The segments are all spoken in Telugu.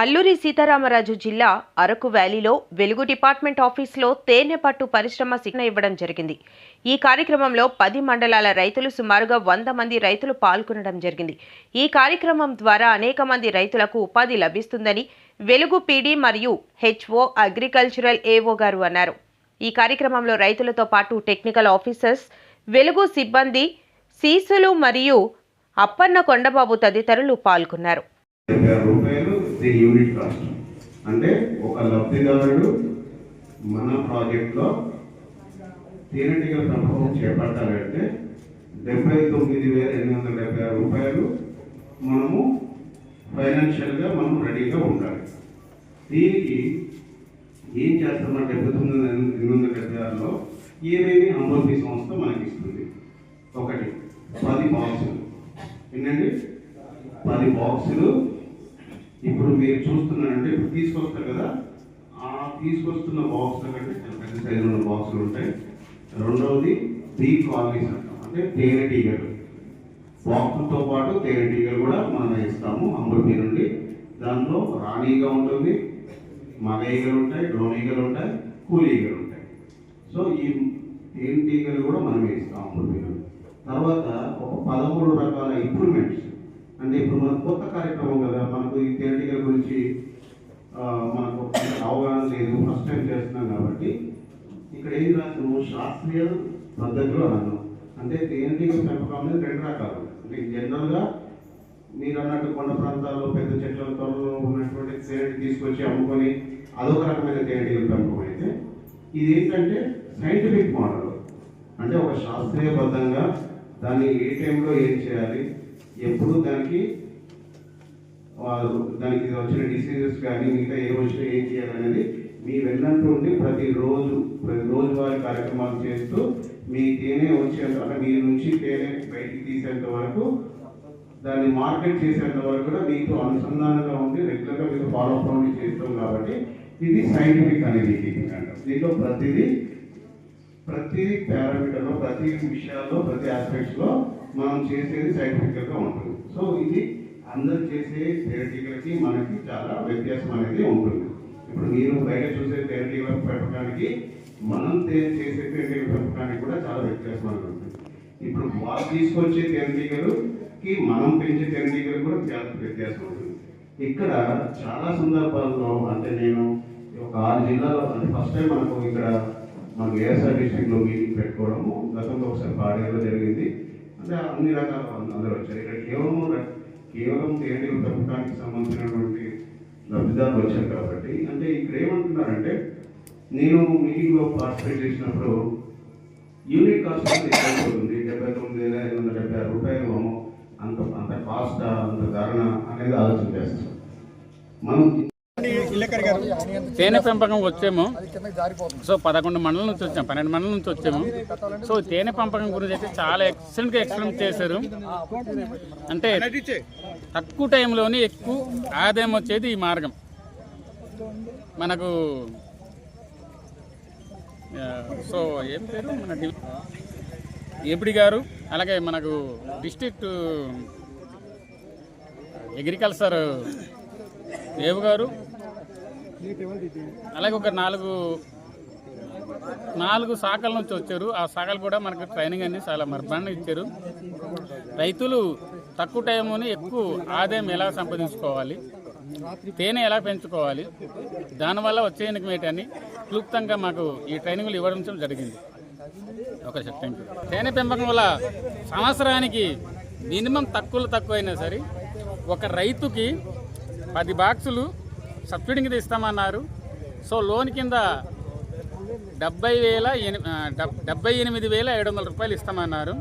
అల్లూరి సీతారామరాజు జిల్లా అరకు వ్యాలీలో వెలుగు డిపార్ట్మెంట్ ఆఫీస్లో తేనె పట్టు పరిశ్రమ శిక్షణ ఇవ్వడం జరిగింది. ఈ కార్యక్రమంలో పది మండలాల రైతులు సుమారుగా వంద మంది రైతులు పాల్గొనడం జరిగింది. ఈ కార్యక్రమం ద్వారా అనేక మంది రైతులకు ఉపాధి లభిస్తుందని వెలుగు పీడీ మరియు హెచ్ఓ అగ్రికల్చరల్ ఏఓ గారు అన్నారు. ఈ కార్యక్రమంలో రైతులతో పాటు టెక్నికల్ ఆఫీసర్స్ వెలుగు సిబ్బంది సీసులు మరియు అప్పన్న కొండబాబు తదితరులు పాల్గొన్నారు. రూపాయలు ది యూనిట్ కాస్ట్. అంటే ఒక లబ్ధిదారుడు మన ప్రాజెక్ట్లో తేనెటీగల ప్రభావం చేపట్టాలంటే డెబ్బై తొమ్మిది వేల ఎనిమిది వందల డెబ్బై ఆరు రూపాయలు మనము ఫైనాన్షియల్గా మనం రెడీగా ఉండాలి. దీనికి ఏం చేస్తామన్న డెబ్బై తొమ్మిది ఎనిమిది వందల డెబ్బై ఆరులో ఏమేమి అంబోల్పి సంస్థ మనకి ఇస్తుంది ఒకటి పది బాక్సులు. ఏంటండి పది బాక్సులు ఇప్పుడు మీరు చూస్తున్నారంటే ఇప్పుడు తీసుకొస్తారు కదా ఆ తీసుకొస్తున్న బాక్స్ల కంటే చాలా పెద్ద సైజు ఉన్న బాక్సులు ఉంటాయి. రెండవది బీ కాలనీస్ అంటాం. అంటే తేనెటీగలు బాక్సులతో పాటు తేనెటీగలు కూడా మనం ఇస్తాము అంబుల్పీ నుండి. దాంట్లో రాణీగా ఉంటుంది మగ ఈగలు ఉంటాయి డ్రోన్ ఈగలు ఉంటాయి కూలి ఈగలు ఉంటాయి. సో ఈ తేనెటీగలు కూడా మనమే ఇస్తాం అంబుల్పీ నుండి. తర్వాత ఒక పదమూడు రకాల ఇంప్రూవ్మెంట్స్ అంటే ఇప్పుడు మన కొత్త కార్యక్రమం కదా మనకు ఈ తేనెటీగల గురించి మనకు అవగాహన లేదు. ఫస్ట్ టైం చేస్తున్నాం కాబట్టి ఇక్కడ ఏం రాసినాము శాస్త్రీయ పద్ధతిలో అన్నాం అంటే తేనెటీగ పెంపకం అనేది రెండు రకాలు. అంటే జనరల్గా మీరు అన్నట్టు కొండ ప్రాంతాల్లో పెద్ద చెట్ల త్వరలో ఉన్నటువంటి తేనెటి తీసుకొచ్చి అమ్ముకొని అదొక రకమైన తేనెటీగల పెంపకం అయితే ఇది ఏంటంటే సైంటిఫిక్ మోడల్ అంటే ఒక శాస్త్రీయబద్ధంగా దాన్ని ఏ టైంలో ఏం చేయాలి? ఎప్పుడు దానికి దానికి వచ్చిన డిసీజెస్ కానీ మిగతా ఏ వచ్చినా ఏం చేయాలనేది మీ వెళ్ళంటూ ఉండి ప్రతిరోజు ప్రతి రోజువారి కార్యక్రమాలు చేస్తూ మీ తేనె వచ్చేంత అంటే మీ నుంచి తేనె బయటికి తీసేంత వరకు దాన్ని మార్కెట్ చేసేంత వరకు కూడా మీతో అనుసంధానంగా ఉండి రెగ్యులర్గా మీకు ఫాలో అప్ అనేది చేస్తాం కాబట్టి ఇది సైంటిఫిక్ అనేది అంటాం దీంట్లో ప్రతిదీ ప్రతి పారామీటర్లో ప్రతి విషయాల్లో ప్రతి ఆస్పెక్ట్స్లో మనం చేసేది సైంటిఫిక్గా ఉంటుంది. సో ఇది అందరు చేసే తేనెటీగలకి మనకి చాలా వ్యత్యాసం అనేది ఉంటుంది. ఇప్పుడు మీరు బయట చూసే థెరటికల పెంపకానికి మనం చేసే థెరటికల పెంపకానికి కూడా చాలా వ్యత్యాసం అనేది ఉంటుంది. ఇప్పుడు వాళ్ళు తీసుకొచ్చే తేనెటీగలుకి మనం పెంచే తేనెటీగలు కూడా చాలా వ్యత్యాసం ఉంటుంది. ఇక్కడ చాలా సందర్భాల్లో అంటే నేను ఒక ఆరు జిల్లాలో అంటే ఫస్ట్ టైం మనకు ఇక్కడ మన ఏఎస్ఆర్ డిస్టిక్లో మీటింగ్ పెట్టుకోవడము గతంలో ఒకసారి పాడేలో జరిగింది. అంటే అన్ని రకాల అందరూ వచ్చారు. ఇక్కడ కేవలం కేవలం తేనెటీగల పెంపకానికి సంబంధించినటువంటి లబ్ధిదారులు వచ్చారు కాబట్టి అంటే ఇక్కడ ఏమంటున్నారంటే నేను మీటింగ్లో పార్టిసిపేట్ చేసినప్పుడు యూనిట్ కాస్ట్ అనేది డెబ్బై తొమ్మిది వేల ఐదు వందల డెబ్బై ఆరు రూపాయలు ఏమో అంత అంత కాస్ట్ అంత ధరణ అనేది ఆలోచన చేస్తాం మనం తేనె పెంపకం వచ్చేమో. సో పదకొండు మండలం నుంచి వచ్చాం పన్నెండు మండలం నుంచి వచ్చాము. సో తేనె పెంపకం గురించి అయితే చాలా ఎక్సలెంట్గా ఎక్స్ప్లెయిన్ చేశారు. అంటే తక్కువ టైంలోనే ఎక్కువ ఆదాయం వచ్చేది ఈ మార్గం. మనకు సో ఏం పేరు? మన ఏపిడి గారు అలాగే మనకు డిస్ట్రిక్ట్ అగ్రికల్చర్ దేవు గారు అలాగే ఒక నాలుగు నాలుగు శాఖల నుంచి వచ్చారు. ఆ శాఖలు కూడా మనకు ట్రైనింగ్ అనేది చాలా మర్మాన్ని ఇచ్చారు. రైతులు తక్కువ టైంలోనే ఎక్కువ ఆదాయం ఎలా సంపాదించుకోవాలి తేనె ఎలా పెంచుకోవాలి దానివల్ల వచ్చే ఇన్కమేట్ ఏంటని క్లుప్తంగా మాకు ఈ ట్రైనింగ్లు ఇవ్వడం జరిగింది. ఒక థ్యాంక్ యూ తేనె పెంపకం వల్ల సంవత్సరానికి మినిమం తక్కువలు తక్కువ అయినా సరే ఒక రైతుకి పది బాక్సులు సబ్సిడీ కింద ఇస్తామన్నారు. సో లోన్ కింద డెబ్బై వేల డెబ్బై ఎనిమిది వేల ఏడు వందల రూపాయలు ఇస్తామన్నారు.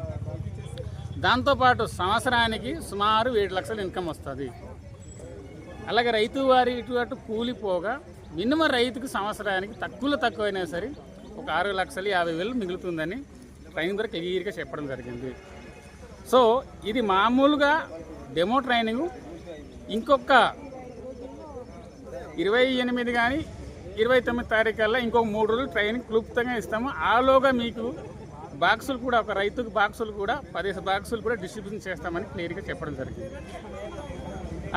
దాంతోపాటు సంవత్సరానికి సుమారు ఏడు లక్షల ఇన్కమ్ వస్తుంది. అలాగే రైతు వారి ఇటు అటు కూలిపోగా మినిమం రైతుకు సంవత్సరానికి తక్కువలో తక్కువైనా సరే ఒక ఆరు లక్షలు యాభై వేలు మిగులుతుందని ట్రైనింగ్ ద్వారా క్లియర్గా చెప్పడం జరిగింది. సో ఇది మామూలుగా డెమో ట్రైనింగ్. ఇంకొక ఇరవై ఎనిమిది కానీ ఇరవై తొమ్మిది తారీఖు కల్లా ఇంకొక మూడు రోజులు ట్రైనింగ్ క్లుప్తంగా ఇస్తాము. ఆలోగా మీకు బాక్సులు కూడా ఒక రైతుకు బాక్సులు కూడా పదిహేను బాక్సులు కూడా డిస్ట్రిబ్యూషన్ చేస్తామని క్లియర్గా చెప్పడం జరిగింది.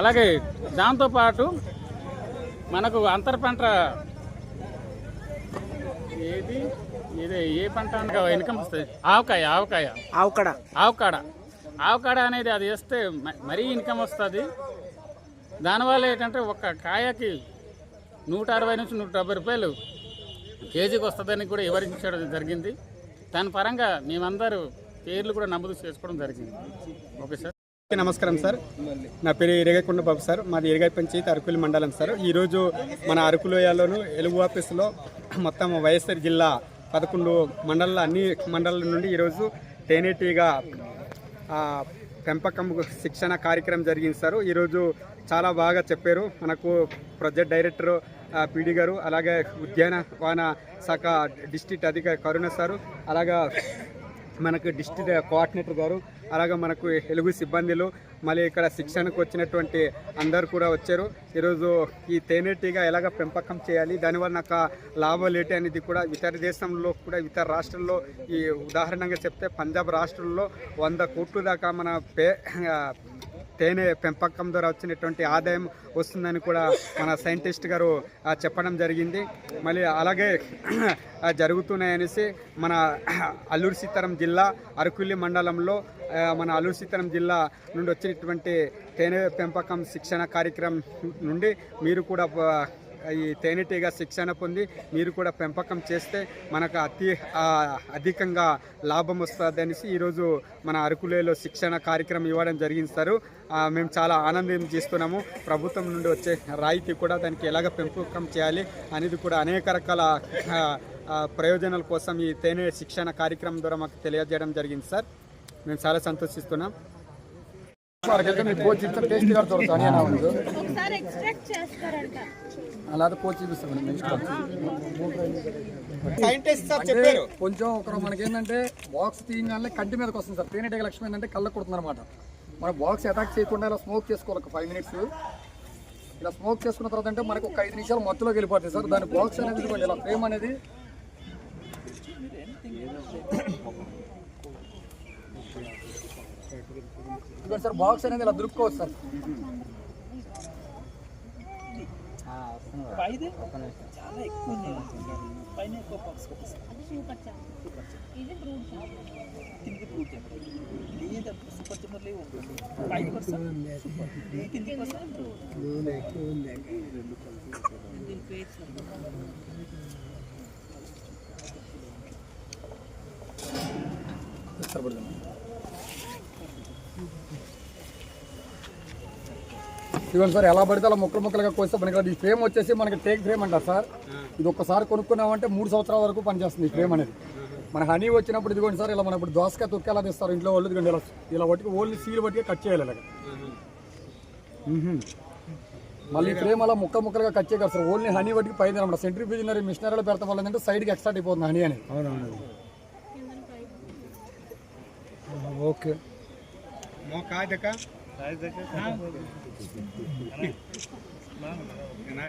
అలాగే దాంతోపాటు మనకు అంతర పంట ఏది? ఇదే ఏ పంట ఇన్కమ్ వస్తుంది. ఆవకాయ ఆవకాయ. ఆవుకడ. ఆవకాడ. ఆవకాడ అనేది అది వేస్తే మరీ ఇన్కమ్ వస్తుంది. దానివల్ల ఏంటంటే ఒక కాయకి నూట అరవై నుంచి నూట డెబ్బై రూపాయలు కేజీకి వస్తుందని కూడా వివరించడం జరిగింది. దాని పరంగా మేమందరూ పేర్లు కూడా నమోదు చేసుకోవడం జరిగింది. Okay sir. నమస్కారం సార్. నా పేరు ఇరగకొండ బాబు సార్. మాది ఇరగై పంచాయతీ అరకులు మండలం సార్. ఈరోజు మన అరకులోయలోను ఎలుగు ఆఫీసులో మొత్తం వైఎస్ఆర్ జిల్లా పదకొండు మండలాల అన్ని మండలాల నుండి ఈరోజు తేనెటీగా పెంపకం శిక్షణ కార్యక్రమం జరిగింది సార్. ఈరోజు చాలా బాగా చెప్పారు. మనకు ప్రాజెక్ట్ డైరెక్టర్ పీడి గారు అలాగే ఉద్యానవన శాఖ డిస్ట్రిక్ట్ అధికారి కరుణ సారు అలాగా మనకు డిస్ట్రిక్ట్ కోఆర్డినేటర్ గారు అలాగే మనకు తెలుగు సిబ్బందులు మళ్ళీ ఇక్కడ శిక్షణకు వచ్చినటువంటి అందరు కూడా వచ్చారు. ఈరోజు ఈ తేనెటీగ ఎలాగ పెంపకం చేయాలి దానివల్ల నాకు లాభాలు ఏంటి అనేది కూడా ఇతర దేశంలో కూడా ఇతర రాష్ట్రాల్లో ఈ ఉదాహరణగా చెప్తే పంజాబ్ రాష్ట్రంలో వంద కోట్ల దాకా మన పే తేనె పెంపకం ద్వారా వచ్చినటువంటి ఆదాయం వస్తుందని కూడా మన సైంటిస్ట్ గారు చెప్పడం జరిగింది. మళ్ళీ అలాగే జరుగుతున్నాయనేసి మన అల్లూరు సీతారాం జిల్లా అరకుల్లి మండలంలో మన అల్లూరు సీతారాం జిల్లా నుండి వచ్చినటువంటి తేనె పెంపకం శిక్షణ కార్యక్రమం నుండి మీరు కూడా ఈ తేనెటీగ శిక్షణ పొంది మీరు కూడా పెంపకం చేస్తే మనకు అతి అధికంగా లాభం వస్తుంది అనేసి ఈరోజు మన అరకులేలో శిక్షణ కార్యక్రమం ఇవ్వడం జరిగింది సార్. మేము చాలా ఆనందం చేస్తున్నాము. ప్రభుత్వం నుండి వచ్చే రాయితీ కూడా దానికి ఎలాగ పెంపకం చేయాలి అనేది కూడా అనేక రకాల ప్రయోజనాల కోసం ఈ తేనె శిక్షణ కార్యక్రమం ద్వారా మాకు తెలియజేయడం జరిగింది సార్. మేము చాలా సంతోషిస్తున్నాం. అలాగే కోచ్ చూపిస్తాం ఒక మనకి ఏంటంటే బాక్స్ తీయగానే కంటి మీదకి వస్తుంది సార్. తేనెటీగ లక్ష్యం ఏంటంటే కళ్ళకు కొడుతుంది అనమాట మన బాక్స్ అటాక్ చేయకుండా ఇలా స్మోక్ చేసుకోవాలి ఒక ఫైవ్ మినిట్స్ ఇలా స్మోక్ చేసుకున్న తర్వాత అంటే మనకు ఒక ఐదు నిమిషాలు మత్తులోకి వెళ్ళిపోతుంది సార్. దాని బాక్స్ అనేది ఇలా ఫ్రేమ్ అనేది ఇదిగోండి సార్ బాక్స్ అనేది ఇలా దొరుకుకోవచ్చు సార్ సూపర్ చాప్ ఇది ఫ్రూట్ చాప్ ఇదిగోండి సార్ ఎలా పడితే అలా ముక్కలు ముక్కలుగా కోస్తే మనకి ఈ ఫ్రేమ్ వచ్చేసి మనకి టేక్ ఫ్రేమ్ అంటారు సార్. ఇది ఒక్కసారి కొనుక్కున్నామంటే మూడు సంవత్సరాల వరకు పనిచేస్తుంది ఈ ఫ్రేమ్ అనేది. మన హనీ వచ్చినప్పుడు ఇదిగోండి సార్ ఇలా మనం ఇప్పుడు దోసకాయ తొక్కి ఎలా తీస్తారు? ఇంట్లో వాళ్ళు ఇదిగోండి ఇలా ఇలా పట్టుకు ఓన్లీ సీల్ పట్టుకే కట్ చేయాలి ఇలాగ. మళ్ళీ ఈ ఫ్రేమ్ అలా ముక్క ముక్కలుగా కట్ చేయగలరు సార్. ఓన్లీ హనీ పట్టుకు పైన మన సెంట్రిఫ్యూజనరీ మిషనరీలో పెడతాం వల్ల ఏంటంటే సైడ్కి ఎక్స్ట్రాక్ట్ అయిపోతుంది హనీ అనేది. ఓకే. మో కాదక